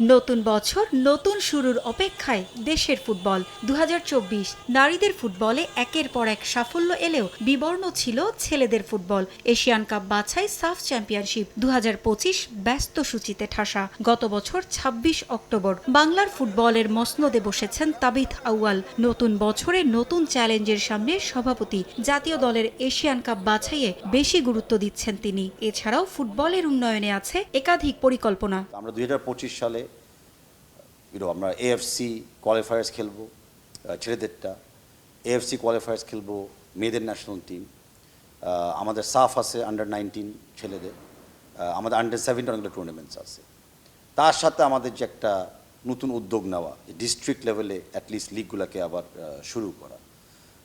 নতুন বছর, নতুন শুরুর অপেক্ষায় দেশের ফুটবল। দু হাজার চব্বিশ, নারীদের ফুটবলে একের পর এক সাফল্য এলেও বিবর্ণ ছিল ছেলেদের ফুটবল। এশিয়ান কাপ বাছাই সাফ চ্যাম্পিয়নশিপ। দু ব্যস্ত সূচিতে ঠাসা। গত বছর ২৬ অক্টোবর, বাংলার ফুটবলের মসনদে বসেছেন তাবিথ আউয়াল। নতুন বছরে নতুন চ্যালেঞ্জের সামনে সভাপতি। জাতীয় দলের এশিয়ান কাপ বাছাইয়ে বেশি গুরুত্ব দিচ্ছেন তিনি। এছাড়াও ফুটবলের উন্নয়নে আছে একাধিক পরিকল্পনা। আমরা দুই হাজার পঁচিশ সালে ইউনো আমরা এএফসি কোয়ালিফায়ার্স খেলব ছেলেদেরটা। এএফসি কোয়ালিফায়ার্স খেলব, মেয়েদের ন্যাশনাল টিম আমাদের সাফ আছে আন্ডার নাইনটিন ছেলেদের। আমাদের আন্ডার সেভেন্টিন অনেকগুলো টুর্নামেন্টস আছে। তার সাথে আমাদের যে একটা নতুন উদ্যোগ নেওয়া ডিস্ট্রিক্ট লেভেলে অ্যাটলিস্ট লিগগুলোকে আবার শুরু করা।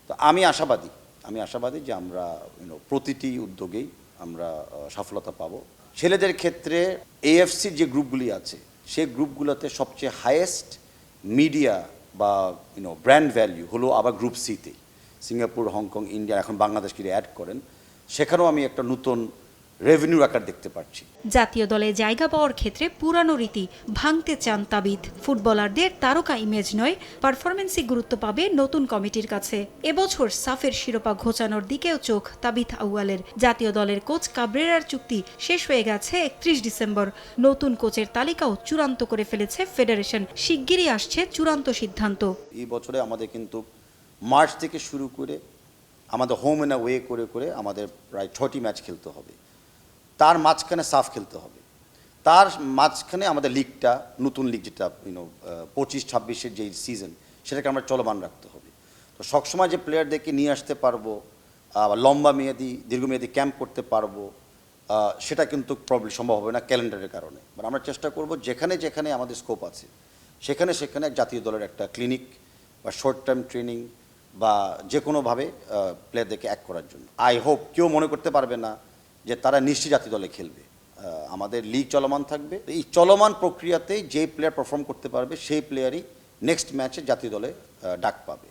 তো আমি আশাবাদী আমি আশাবাদী যে আমরা ইউনো প্রতিটি উদ্যোগেই আমরা সফলতা পাবো। ছেলেদের ক্ষেত্রে এএফসির যে গ্রুপগুলি আছে সেই গ্রুপগুলোতে সবচেয়ে হায়েস্ট মিডিয়া বা ইউনো ব্র্যান্ড ভ্যালিউ হলো আবার গ্রুপ সিতে সিঙ্গাপুর, হংকং, ইন্ডিয়া এখন বাংলাদেশকে অ্যাড করেন। সেখানেও আমি একটা নতুন রেভিনিউর আকার দেখতে পাচ্ছি। জাতীয় দলে জায়গা পাওয়ার ক্ষেত্রে পুরানো রীতি ভাঙতে চান তাবিদ। ফুটবলারদের তারকা ইমেজ নয় পারফরমেন্সই গুরুত্ব পাবে নতুন কমিটির কাছে। এবছর সাফের শিরোপা ঘোচানোর দিকেও চোখ তাবিথ আউয়ালের। জাতীয় দলের কোচ কাবরেরার চুক্তি শেষ হয়ে গেছে একত্রিশ ডিসেম্বর। নতুন কোচের তালিকাও চূড়ান্ত করে ফেলেছে ফেডারেশন। শিগগিরই আসছে চূড়ান্ত সিদ্ধান্ত। এই বছরে আমাদের কিন্তু মার্চ থেকে শুরু করে আমাদের হোম এন্ড ওয়ে করে করে আমাদের প্রায় ছটি ম্যাচ খেলতে হবে। তার মাঝখানে সাফ খেলতে হবে। তার মাঝখানে আমাদের লিগটা নতুন লিগ যেটা ইউনো পঁচিশ, ছাব্বিশের যে সিজন সেটাকে আমরা চলমান রাখতে হবে। তো সবসময় যে প্লেয়ারদেরকে নিয়ে আসতে পারব লম্বা মেয়াদি, দীর্ঘমেয়াদী ক্যাম্প করতে পারব সেটা কিন্তু প্রবলেম সম্ভব হবে না ক্যালেন্ডারের কারণে। মানে আমরা চেষ্টা করব যেখানে যেখানে আমাদের স্কোপ আছে, সেখানে সেখানে জাতীয় দলের একটা ক্লিনিক বা শর্ট টার্ম ট্রেনিং বা যে কোনোভাবে প্লেয়ারদেরকে অ্যাক্ট করার জন্য। আই হোপ কেউ মনে করতে পারবে না যে তারা নিশ্চয়ই জাতীয় দলে খেলবে। আমাদের লিগ চলমান থাকবে। এই চলমান প্রক্রিয়াতে যে প্লেয়ার পারফর্ম করতে পারবে, সেই প্লেয়ারই নেক্সট ম্যাচে জাতীয় দলে ডাক পাবে।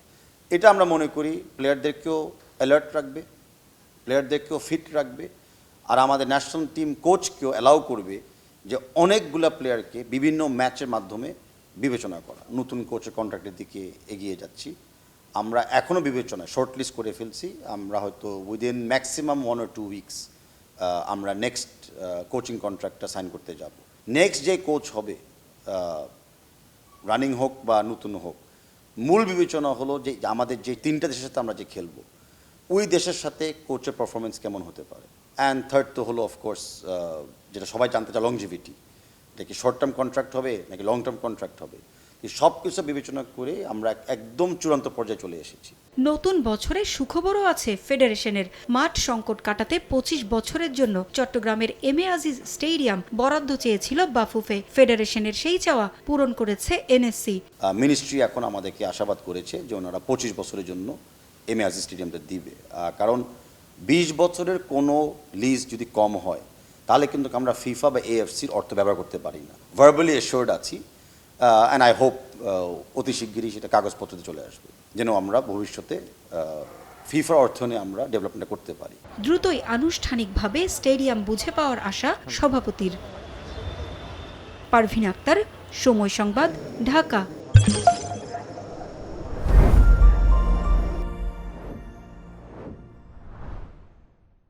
এটা আমরা মনে করি প্লেয়ারদেরকেও অ্যালার্ট রাখবে প্লেয়ারদেরকেও ফিট রাখবে। আর আমাদের ন্যাশনাল টিম কোচকেও অ্যালাউ করবে যে অনেকগুলা প্লেয়ারকে বিভিন্ন ম্যাচের মাধ্যমে বিবেচনা করা। নতুন কোচের কন্ট্রাক্টের দিকে এগিয়ে যাচ্ছি। আমরা এখনও বিবেচনা শর্ট লিস্ট করে ফেলছি। আমরা হয়তো within maximum one or two weeks আমরা নেক্সট কোচিং কন্ট্রাক্টটা সাইন করতে যাব। নেক্সট যে কোচ হবে রানিং হোক বা নতুন হোক, মূল বিবেচনা হলো যে আমাদের যে তিনটা দেশের সাথে আমরা যে খেলব, ওই দেশের সাথে কোচের পারফরমেন্স কেমন হতে পারে? অ্যান্ড থার্ড তো হলো অফকোর্স যেটা সবাই জানতে চায় লংজিভিটি এটা কি শর্ট টার্ম কন্ট্রাক্ট হবে নাকি লং টার্ম কন্ট্রাক্ট হবে? সব কিছু বিবেচনা করে আমরা একদম চূড়ান্ত পর্যায়ে চলে এসেছি। নতুন বছরে সুখবরও আছে ফেডারেশনের মাঠ সংকট কাটাতে পঁচিশ বছরের জন্য চট্টগ্রামের এম এ আজিজ স্টেডিয়াম বরাদ্দ চেয়েছিল বাফুফে। ফেডারেশনের সেই চাওয়া পূরণ করেছে এনএসসি। মিনিস্ট্রি এখন আমাদেরকে আশাবাদ করেছে যে ওনারা পঁচিশ বছরের জন্য এম এ আজিজ স্টেডিয়ামটা দিবে। কারণ বিশ বছরের কোনো লিজ যদি কম হয় তাহলে কিন্তু আমরা ফিফা বা এএফসির অর্থ ব্যবহার করতে পারি না। ভার্বালি এশোর্ড আছি। অ্যান্ড আই হোপ অতি শিগগিরই সেটা কাগজপত্রতে চলে আসবে, যেন আমরা ভবিষ্যতে ফিফার অর্থনে আমরা ডেভেলপমেন্ট করতে পারি। দ্রুতই আনুষ্ঠানিকভাবে স্টেডিয়াম বুঝে পাওয়ার আশা সভাপতির। পারভিন আক্তার, সময় সংবাদ, ঢাকা।